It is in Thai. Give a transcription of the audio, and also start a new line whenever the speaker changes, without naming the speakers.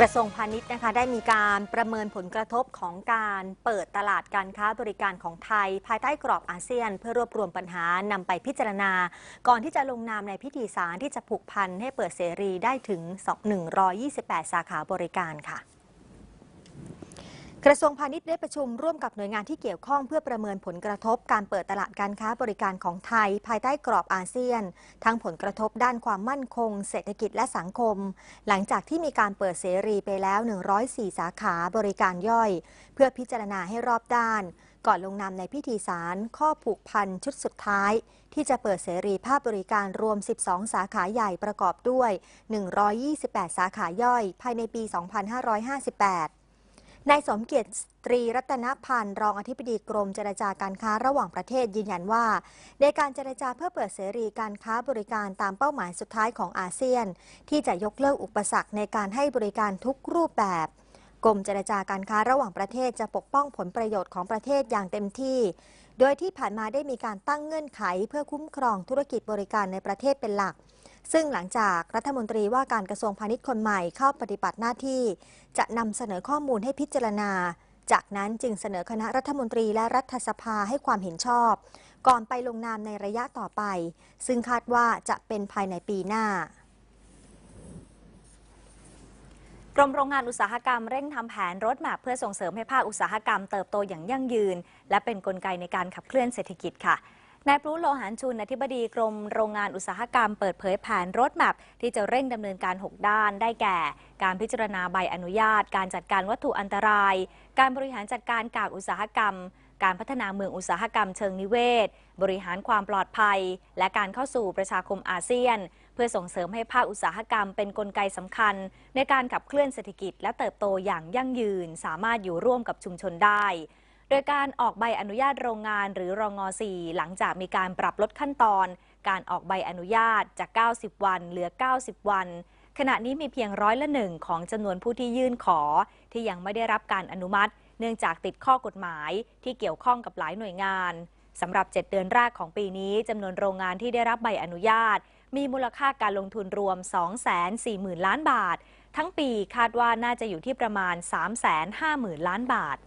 กระทรวงพาณิชย์นะคะได้มีการประเมินผลกระทบของการเปิดตลาดการค้าบริการของไทย ภายใต้กรอบอาเซียน เพื่อรวบรวมปัญหานำไปพิจารณา ก่อนที่จะลงนามในพิธีสารที่จะผูกพันให้เปิดเสรีได้ถึง 128 สาขาบริการค่ะ กระทรวงพาณิชย์ได้ประชุมร่วมกับหน่วยงานที่เกี่ยวข้องเพื่อประเมินผลกระทบการเปิดตลาดการค้าบริการของไทย ภายใต้กรอบอาเซียน ทั้งผลกระทบด้านความมั่นคง เศรษฐกิจและสังคม หลังจากที่มีการเปิดเสรีไปแล้ว 104 สาขาบริการย่อย เพื่อพิจารณาให้รอบด้าน ก่อนลงนามในพิธีสารข้อผูกพันชุดสุดท้าย ที่จะเปิดเสรีภาพบริการรวม 12 สาขาใหญ่ประกอบด้วย 128 สาขาย่อย ภายในปี 2558 นายสมเกียรติตรีรัตนพันธ์รองอธิบดีกรมเจรจาการค้าระหว่างประเทศยืนยันว่า ในการเจรจาเพื่อเปิดเสรีการค้าบริการตามเป้าหมายสุดท้ายของอาเซียน ที่จะยกเลิกอุปสรรคในการให้บริการทุกรูปแบบกรมเจรจาการค้าระหว่างประเทศจะปกป้องผลประโยชน์ของประเทศอย่างเต็มที่ โดยที่ผ่านมาได้มีการตั้งเงื่อนไขเพื่อคุ้มครองธุรกิจบริการในประเทศเป็นหลัก ซึ่งหลังจากรัฐมนตรีว่าการกระทรวงพาณิชย์คนใหม่เข้าปฏิบัติหน้าที่ จะนำเสนอข้อมูลให้พิจารณา จากนั้นจึงเสนอคณะรัฐมนตรีและรัฐสภาให้ความเห็นชอบ ก่อนไปลงนามในระยะต่อไป ซึ่งคาดว่าจะเป็นภายในปีหน้า
กรมโรงงานอุตสาหกรรมเร่งทำแผนรถแมพเพื่อส่งเสริมให้ภาคอุตสาหกรรมเติบโตอย่างยั่งยืน และเป็นนกลไกในการขับเคลื่อนเศรษฐกิจค่ะ นายปรุโลหานชุนอธิบดีกรมโรงงานอุตสาหกรรมเปิดเผยแผนรถแมพที่จะเร่งดำเนินการ 6 ด้านได้แก่ การพิจารณาใบอนุญาต การจัดการวัตถุอันตราย การบริหารจัดการกากอุตสาหกรรม การพัฒนาเมืองอุตสาหกรรมเชิงนิเวศ บริหารความปลอดภัย และการเข้าสู่ประชาคมอาเซียน เพื่อส่งเสริมให้ภาคอุตสาหกรรมเป็นนกลไกสำคัญ ในการขับเคลื่อนเศรษฐกิจ และเติบโตอย่างยั่งยืน สามารถอยู่ร่วมกับชุมชนได้ โดยการออกใบอนุญาตโรงงานหรือรองอ4หลังจากมีการปรับลดขั้นตอน การออกใบอนุญาตจาก 90 วัน เหลือ 90 วัน ขณะนี้มีเพียงร้อยละหนึ่งของจำนวนผู้ที่ยื่นขอ ที่ยังไม่ได้รับการอนุมัติ เนื่องจากติดข้อกฎหมายที่เกี่ยวข้องกับหลายหน่วยงานสำหรับ 7 เดือนแรกของปีนี้จำนวนโรงงานที่ได้รับใบอนุญาต มีมูลค่าการลงทุนรวม 240,000 ล้านบาท ทั้งปีคาดว่าน่าจะอยู่ที่ประมาณ 350,000 ล้านบาท